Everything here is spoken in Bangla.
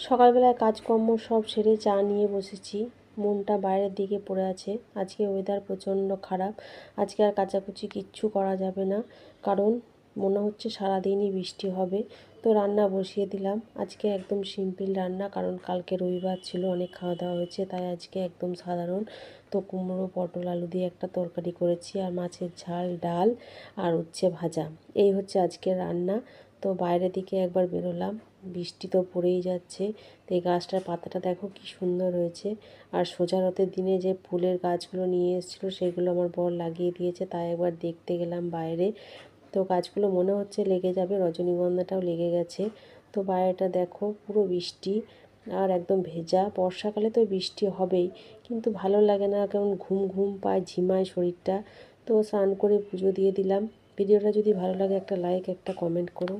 সকালবেলায় কাজকর্ম সব সেরে চা নিয়ে বসেছি। মনটা বাইরের দিকে পড়ে আছে। আজকে ওয়েদার প্রচণ্ড খারাপ। আজকে আর কাচাকুচি কিচ্ছু করা যাবে না। কারণ মনে হচ্ছে সারাদিনই বৃষ্টি হবে। তো রান্না বসিয়ে দিলাম। আজকে একদম সিম্পল রান্না, কারণ কালকে রবিবার ছিল, অনেক খাওয়া দাওয়া হয়েছে, তাই আজকে একদম সাধারণ। তো কুমড়ো, পটল, আলু দিয়ে একটা তরকারি করেছি, আর মাছের ঝাল, ডাল, আর উচ্ছে ভাজা। এই হচ্ছে আজকের রান্না। তো বাইরের দিকে একবার বেরোলাম, বৃষ্টি তো পড়েই যাচ্ছে। তো এই গাছটার পাতাটা দেখো কি সুন্দর হয়েছে। আর সোজা রথের দিনে যে ফুলের গাছগুলো নিয়ে এসেছিল, সেগুলো আমার বর লাগিয়ে দিয়েছে, তাই একবার দেখতে গেলাম বাইরে। তো গাছগুলো মনে হচ্ছে লেগে যাবে, রজনীগন্ধাটাও লেগে গেছে। তো বাইরেটা দেখো, পুরো বৃষ্টি আর একদম ভেজা। বর্ষাকালে তো বৃষ্টি হবেই, কিন্তু ভালো লাগে না, কেমন ঘুম ঘুম পায়, ঝিমায় শরীরটা। তো স্নান করে পুজো দিয়ে দিলাম। ভিডিওটা যদি ভালো লাগে একটা লাইক একটা কমেন্ট করো।